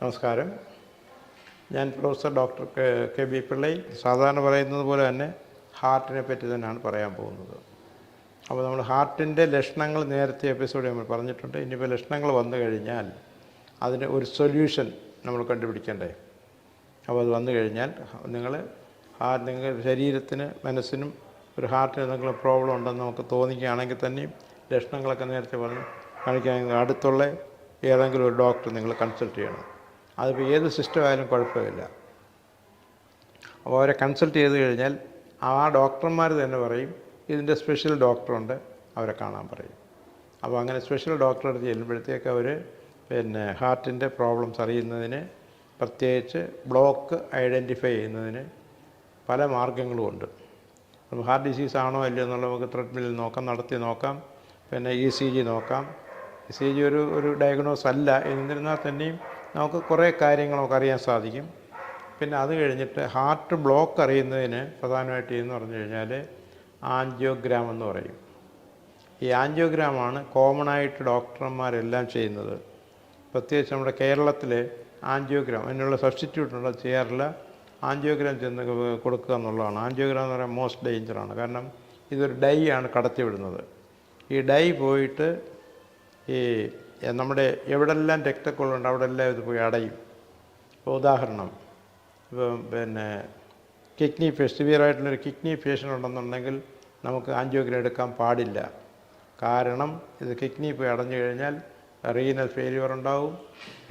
നമസ്കാരം. ഞാൻ professor doctor K B Pillai സാധാരണ പറയുന്നത് പോലെ തന്നെ ഹാർട്ടിനെ പറ്റി തന്നെയാണ് പറയാൻ പോകുന്നത്. അപ്പോൾ നമ്മൾ ഹാർട്ടിന്റെ ലക്ഷണങ്ങൾ നേരത്തെ എപ്പിസോഡ് നമ്മൾ പറഞ്ഞിട്ടുണ്ട്. ഇനിയിപ്പോൾ ലക്ഷണങ്ങൾ വന്നു കഴിഞ്ഞാൽ അതിന് ഒരു സൊല്യൂഷൻ നമ്മൾ കണ്ടുപിടിക്കണ്ടേ? അപ്പോൾ അത് വന്നു കഴിഞ്ഞാൽ നിങ്ങൾ ആ നിങ്ങൾ ശരീരത്തിന് മനസ്സിനും ഒരു ഹാർട്ടിന് എന്തെങ്കിലും പ്രോബ്ലം ഉണ്ടെന്ന് നമുക്ക് തോന്നിക്കുകയാണെങ്കിൽ തന്നെയും ലക്ഷണങ്ങളൊക്കെ നേരത്തെ പറഞ്ഞ്. കാണിക്കുകയാണെങ്കിൽ അടുത്തുള്ള ഏതെങ്കിലും ഒരു ഡോക്ടർ നിങ്ങൾ കൺസൾട്ട് ചെയ്യണം. അതിപ്പോൾ ഏത് സിസ്റ്റം ആയാലും കുഴപ്പമില്ല. അപ്പോൾ അവരെ കൺസൾട്ട് ചെയ്ത് കഴിഞ്ഞാൽ ആ ഡോക്ടർമാർ തന്നെ പറയും ഇതിന്റെ സ്പെഷ്യൽ ഡോക്ടറുണ്ട് അവരെ കാണാൻ പറയും. അപ്പോൾ അങ്ങനെ സ്പെഷ്യൽ ഡോക്ടറെ അടുത്ത് ചെല്ലുമ്പോഴത്തേക്ക് അവർ പിന്നെ ഹാർട്ടിന്റെ പ്രോബ്ലംസ് അറിയുന്നതിന് പ്രത്യേകിച്ച് ബ്ലോക്ക് ഐഡന്റിഫൈ ചെയ്യുന്നതിന് പല മാർഗങ്ങളുമുണ്ട് അപ്പം ഹാർട്ട് ഡിസീസ് ആണോ അല്ലയോ എന്നുള്ളത് നമുക്ക് ത്രെഡ്മില്ലിൽ നോക്കാം നടത്തി നോക്കാം പിന്നെ ഇ സി ജി നോക്കാം. ഇ സി ജി ഒരു ഒരു ഡയഗ്നോസ് അല്ല എന്നിരുന്നാൽ തന്നെയും നമുക്ക് കുറേ കാര്യങ്ങൾ നമുക്ക് അറിയാൻ സാധിക്കും. പിന്നെ അത് കഴിഞ്ഞിട്ട് ഹാർട്ട് ബ്ലോക്ക് അറിയുന്നതിന് പ്രധാനമായിട്ട് എന്ന് പറഞ്ഞു കഴിഞ്ഞാൽ ആൻജിയോഗ്രാം എന്ന് പറയും. ഈ ആൻജിയോഗ്രാമാണ് കോമണായിട്ട് ഡോക്ടർമാരെല്ലാം ചെയ്യുന്നത്. പ്രത്യേകിച്ച് നമ്മുടെ കേരളത്തിൽ ആൻജിയോഗ്രാം അതിനുള്ള സബ്സ്റ്റിറ്റ്യൂട്ട് ഉള്ള ചെയ്യാറില്ല. ആൻജിയോഗ്രാം ചെന്ന് കൊടുക്കുക എന്നുള്ളതാണ്. ആൻജിയോഗ്രാം എന്ന് പറയാൻ മോസ്റ്റ് ഡേഞ്ചറാണ് കാരണം ഇതൊരു ഡൈ ആണ് കടത്തിവിടുന്നത്. ഈ ഡൈ പോയിട്ട് ഈ നമ്മുടെ എവിടെല്ലാം രക്തക്കൊള്ളുണ്ട് അവിടെല്ലാം ഇത് പോയി അടയും. ഇപ്പോൾ ഉദാഹരണം ഇപ്പോൾ പിന്നെ കിഡ്നി പേഷ്യൻ സിവിയറായിട്ടുള്ളൊരു കിഡ്നി ഫേഷൻ ഉണ്ടെന്നുണ്ടെങ്കിൽ നമുക്ക് ആൻജിയോഗ്രാം എടുക്കാൻ പാടില്ല. കാരണം ഇത് കിഡ്നി പോയി അടഞ്ഞു കഴിഞ്ഞാൽ റീനൽ ഫെയിലിയർ ഉണ്ടാവും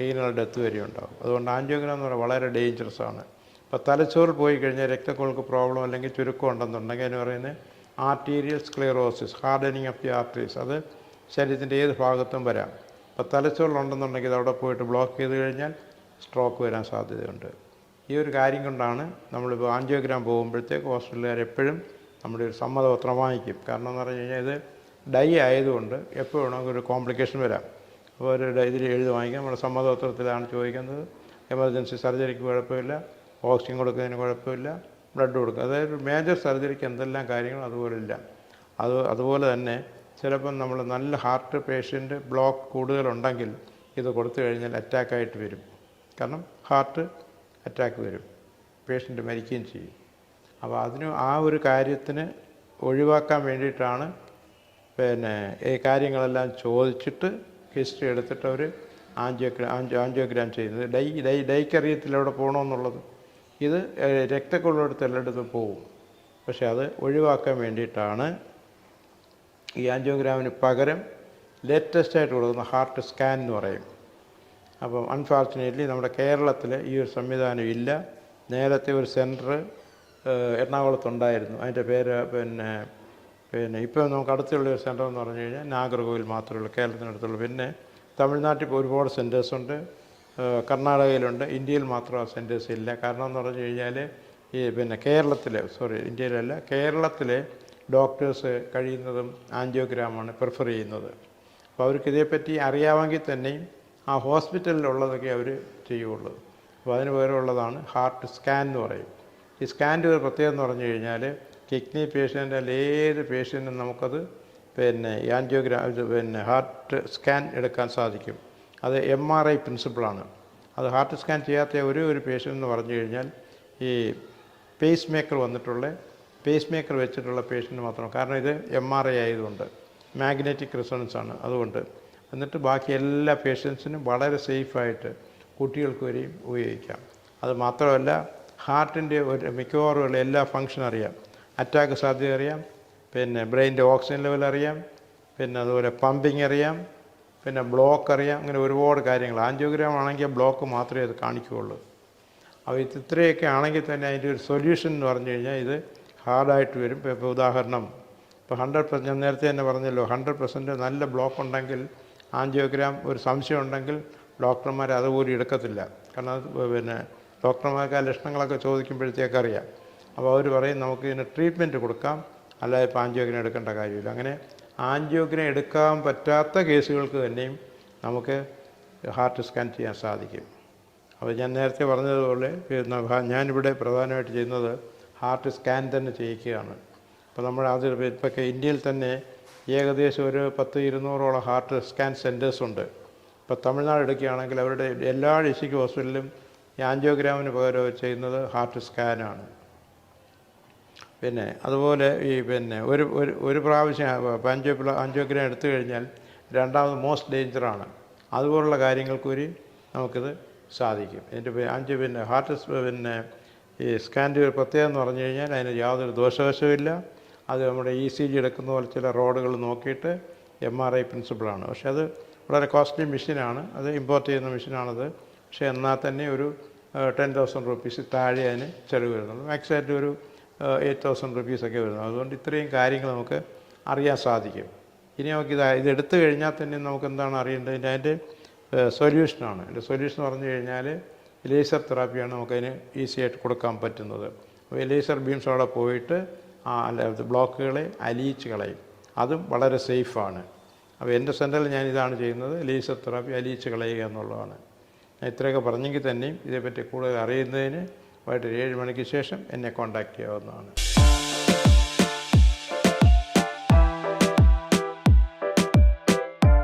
റീനൽ ഡെത്ത് വരെ ഉണ്ടാവും. അതുകൊണ്ട് ആൻജിയോഗ്രാം എന്ന് പറയുന്നത് വളരെ ഡേഞ്ചറസ് ആണ്. ഇപ്പോൾ തലച്ചോറിൽ പോയി കഴിഞ്ഞാൽ രക്തക്കൊഴുക്ക് പ്രോബ്ലം അല്ലെങ്കിൽ ചുരുക്കം ഉണ്ടെന്നുണ്ടെങ്കിൽ എന്ന് പറയുന്നത് arterial sclerosis hardening of the arteries അത് ശരീരത്തിന്റെ ഏത് ഭാഗത്തും വരാം. ഇപ്പോൾ തലച്ചോറിലുണ്ടെന്നുണ്ടെങ്കിൽ അവിടെ പോയിട്ട് ബ്ലോക്ക് ചെയ്ത് കഴിഞ്ഞാൽ സ്ട്രോക്ക് വരാൻ സാധ്യതയുണ്ട്. ഈ ഒരു കാര്യം കൊണ്ടാണ് നമ്മളിപ്പോൾ ആൻജിയോഗ്രാം പോകുമ്പോഴത്തേക്ക് ഹോസ്പിറ്റലുകാർ എപ്പോഴും നമ്മുടെ ഒരു സമ്മതപത്രം വാങ്ങിക്കും. കാരണം എന്ന് പറഞ്ഞു കഴിഞ്ഞാൽ ഇത് ഡൈ ആയതുകൊണ്ട് എപ്പോൾ വേണമെങ്കിൽ ഒരു കോംപ്ലിക്കേഷൻ വരാം. അപ്പോൾ ഒരു ഇതിൽ എഴുതി വാങ്ങിക്കാം. നമ്മുടെ സമ്മതപത്രത്തിലാണ് ചോദിക്കുന്നത്. എമർജൻസി സർജറിക്ക് കുഴപ്പമില്ല. ഓക്സിജൻ കൊടുക്കുന്നതിന് കുഴപ്പമില്ല. ബ്ലഡ് കൊടുക്കുക. അതായത് മേജർ സർജറിക്ക് എന്തെല്ലാം കാര്യങ്ങളും അതുപോലെ ഇല്ല. അത് അതുപോലെ തന്നെ ചിലപ്പം നമ്മൾ നല്ല ഹാർട്ട് പേഷ്യന്റ് ബ്ലോക്ക് കൂടുതലുണ്ടെങ്കിൽ ഇത് കൊടുത്തു കഴിഞ്ഞാൽ അറ്റാക്കായിട്ട് വരും. കാരണം ഹാർട്ട് അറ്റാക്ക് വരും. പേഷ്യന്റ് മരിക്കുകയും ചെയ്യും. അപ്പോൾ അതിന് ആ ഒരു കാര്യത്തിന് ഒഴിവാക്കാൻ വേണ്ടിയിട്ടാണ് പിന്നെ ഈ കാര്യങ്ങളെല്ലാം ചോദിച്ചിട്ട് ഹിസ്റ്ററി എടുത്തിട്ട് അവർ ആൻജിയോഗ്രാം ആൻജിയോ ആൻജിയോഗ്രാം ചെയ്യുന്നത്. ഡൈ ഡൈ ഡൈക്ക് അറിയത്തില്ല എവിടെ പോകണമെന്നുള്ളത്. ഇത് രക്തക്കൊള്ളിടത്ത് എല്ലായിടത്തും പോവും പക്ഷെ അത് ഒഴിവാക്കാൻ വേണ്ടിയിട്ടാണ് ഈ ആൻജിയോഗ്രാമിന് പകരം ലേറ്റസ്റ്റ് ആയിട്ട് കൊടുക്കുന്ന ഹാർട്ട് സ്കാൻ എന്ന് പറയും. അപ്പം അൺഫോർച്ചുനേറ്റ്ലി നമ്മുടെ കേരളത്തിൽ ഈ ഒരു സംവിധാനം ഇല്ല. നേരത്തെ ഒരു സെന്റർ എറണാകുളത്തുണ്ടായിരുന്നു അതിന്റെ പേര് പിന്നെ പിന്നെ ഇപ്പോൾ നമുക്ക് അടുത്തുള്ള ഒരു സെന്റർ എന്ന് പറഞ്ഞു കഴിഞ്ഞാൽ നാഗർകോവിൽ മാത്രമേ ഉള്ളൂ കേരളത്തിനടുത്തുള്ളൂ പിന്നെ തമിഴ്നാട്ടിൽ ഒരുപാട് സെന്റേഴ്സ് ഉണ്ട്. കർണാടകയിലുണ്ട്. ഇന്ത്യയിൽ മാത്രം ആ സെന്റേഴ്സ് ഇല്ല. കാരണം എന്ന് പറഞ്ഞു കഴിഞ്ഞാൽ ഈ പിന്നെ കേരളത്തിലെ സോറി ഇന്ത്യയിലല്ല കേരളത്തിലെ ഡോക്ടേഴ്സ് കഴിയുന്നതും ആൻജിയോഗ്രാമാണ് പ്രിഫർ ചെയ്യുന്നത്. അപ്പോൾ അവർക്ക് ഇതേപ്പറ്റി അറിയാമെങ്കിൽ തന്നെയും ആ ഹോസ്പിറ്റലിലുള്ളതൊക്കെ അവർ ചെയ്യുള്ളൂ. അപ്പോൾ അതിന് പകരമുള്ളതാണ് ഹാർട്ട് സ്കാൻ എന്ന് പറയും. ഈ സ്കാന്റെ ഒരു പ്രത്യേകത എന്ന് പറഞ്ഞു കഴിഞ്ഞാൽ കിഡ്നി പേഷ്യന്റ് ഏത് പേഷ്യന്റും നമുക്കത് പിന്നെ ആൻജിയോഗ്രാ പിന്നെ ഹാർട്ട് സ്കാൻ എടുക്കാൻ സാധിക്കും. അത് എം ആർ ഐ പ്രിൻസിപ്പിളാണ്. അത് ഹാർട്ട് സ്കാൻ ചെയ്യാത്ത ഒരേ ഒരു പേഷ്യന്റ് എന്ന് പറഞ്ഞു കഴിഞ്ഞാൽ ഈ പേസ് മേക്കർ വന്നിട്ടുള്ള പേസ് മേക്കർ വെച്ചിട്ടുള്ള പേഷ്യന്റ് മാത്രം. കാരണം ഇത് എം ആർ ഐ ആയതുകൊണ്ട് മാഗ്നറ്റിക് റിസണൻസ് ആണ് അതുകൊണ്ട്. എന്നിട്ട് ബാക്കി എല്ലാ പേഷ്യൻസിനും വളരെ സേഫായിട്ട് കുട്ടികൾക്ക് വരെയും ഉപയോഗിക്കാം. അത് മാത്രമല്ല ഹാർട്ടിന്റെ ഒരു മിക്കവാറും ഉള്ള എല്ലാ ഫങ്ഷൻ അറിയാം. അറ്റാക്ക് സാധ്യത അറിയാം. പിന്നെ ബ്രെയിനിന്റെ ഓക്സിജൻ ലെവൽ അറിയാം. പിന്നെ അതുപോലെ പമ്പിങ് അറിയാം. പിന്നെ ബ്ലോക്ക് അറിയാം. അങ്ങനെ ഒരുപാട് കാര്യങ്ങൾ. ആൻജിയോഗ്രാം ആണെങ്കിൽ ബ്ലോക്ക് മാത്രമേ അത് കാണിക്കുകയുള്ളൂ. അപ്പോൾ ഇത് ഇത്രയൊക്കെ ആണെങ്കിൽ തന്നെ അതിന്റെ ഒരു സൊല്യൂഷൻ എന്ന് പറഞ്ഞു കഴിഞ്ഞാൽ ഇത് ഹാർഡായിട്ട് വരും. ഇപ്പോൾ ഉദാഹരണം ഇപ്പോൾ ഹൺഡ്രഡ് പെർസെന്റ് ഞാൻ നേരത്തെ തന്നെ പറഞ്ഞല്ലോ ഹൺഡ്രഡ് പെർസെന്റ് നല്ല ബ്ലോക്ക് ഉണ്ടെങ്കിൽ ആൻജിയോഗ്രാം ഒരു സംശയം ഉണ്ടെങ്കിൽ ഡോക്ടർമാർ അതുപോലും എടുക്കത്തില്ല. കാരണം അത് പിന്നെ ഡോക്ടർമാർക്ക് ആ ലക്ഷണങ്ങളൊക്കെ ചോദിക്കുമ്പോഴത്തേക്ക് അറിയാം. അപ്പോൾ അവർ പറയും നമുക്ക് ഇതിന് ട്രീറ്റ്മെന്റ് കൊടുക്കാം. അല്ലാതെ ഇപ്പോൾ ആൻജിയോഗ്രാം എടുക്കേണ്ട കാര്യമില്ല. അങ്ങനെ ആൻജിയോഗ്രാം എടുക്കാൻ പറ്റാത്ത കേസുകൾക്ക് തന്നെയും നമുക്ക് ഹാർട്ട് സ്കാൻ ചെയ്യാൻ സാധിക്കും. അപ്പോൾ ഞാൻ നേരത്തെ പറഞ്ഞതുപോലെ ഞാനിവിടെ പ്രധാനമായിട്ട് ചെയ്യുന്നത് ഹാർട്ട് സ്കാൻ തന്നെ ചെയ്യിക്കുകയാണ്. അപ്പോൾ നമ്മൾ അത് ഇപ്പോൾ ഇന്ത്യയിൽ തന്നെ ഏകദേശം ഒരു പത്ത് ഇരുന്നൂറോളം ഹാർട്ട് സ്കാൻ സെന്റേഴ്സ് ഉണ്ട്. ഇപ്പോൾ തമിഴ്നാട് എടുക്കുകയാണെങ്കിൽ അവരുടെ എല്ലാ ഡിസ്ട്രിക്ട് ഹോസ്പിറ്റലിലും ആൻജിയോഗ്രാമിന് പകരം ചെയ്യുന്നത് ഹാർട്ട് സ്കാനാണ് പിന്നെ അതുപോലെ ഈ പിന്നെ ഒരു ഒരു ഒരു പ്രാവശ്യം ആൻജിയോ ആൻജിയോഗ്രാം എടുത്തു കഴിഞ്ഞാൽ രണ്ടാമത് മോസ്റ്റ് ഡേഞ്ചറാണ് അതുപോലുള്ള കാര്യങ്ങൾക്കൂരി നമുക്കിത് സാധിക്കും. എന്റെ അഞ്ച് പിന്നെ ഹാർട്ട് പിന്നെ ഈ സ്കാന്റെ ഒരു പ്രത്യേകത എന്ന് പറഞ്ഞു കഴിഞ്ഞാൽ അതിന് യാതൊരു ദോഷവശവുമില്ല. അത് നമ്മുടെ ഇ സി ജി എടുക്കുന്ന പോലെ ചില റോഡുകൾ നോക്കിയിട്ട് എം ആർ ഐ പ്രിൻസിപ്പിളാണ് പക്ഷേ അത് വളരെ കോസ്റ്റ്ലി മെഷീനാണ് അത് ഇമ്പോർട്ട് ചെയ്യുന്ന മെഷീനാണത് പക്ഷേ എന്നാൽ തന്നെ ഒരു ടെൻ തൗസൻഡ് റുപ്പീസ് താഴെ അതിന് ചിലവ് വരുന്നുള്ളൂ മാക്സിമായിട്ട് ഒരു എയ്റ്റ് തൗസൻഡ് റുപ്പീസൊക്കെ വരുന്നു. അതുകൊണ്ട് ഇത്രയും കാര്യങ്ങൾ നമുക്ക് അറിയാൻ സാധിക്കും. ഇനി നമുക്ക് ഇത് ഇത് എടുത്തു കഴിഞ്ഞാൽ തന്നെ നമുക്ക് എന്താണ് അറിയേണ്ടത്? അതിന്റെ സൊല്യൂഷനാണ് അതിന്റെ സൊല്യൂഷൻ പറഞ്ഞു കഴിഞ്ഞാൽ ലേസർ തെറാപ്പിയാണ് നമുക്കതിന് ഈസി ആയിട്ട് കൊടുക്കാൻ പറ്റുന്നത്. അപ്പോൾ ലേസർ ബീംസ് അവിടെ പോയിട്ട് ആ ബ്ലോക്കുകളെ അലിയിച്ച് കളയും. അതും വളരെ സേഫാണ് അപ്പോൾ എന്റെ സെന്ററിൽ ഞാൻ ഇതാണ് ചെയ്യുന്നത് ലേസർ തെറാപ്പി അലിയിച്ച് കളയുക എന്നുള്ളതാണ്. ഞാൻ ഇത്രയൊക്കെ പറഞ്ഞെങ്കിൽ തന്നെയും ഇതേപ്പറ്റി കൂടുതൽ അറിയുന്നതിന് വൈകിട്ട് ഏഴ് മണിക്ക് ശേഷം എന്നെ കോൺടാക്റ്റ് ചെയ്യാവുന്നതാണ്.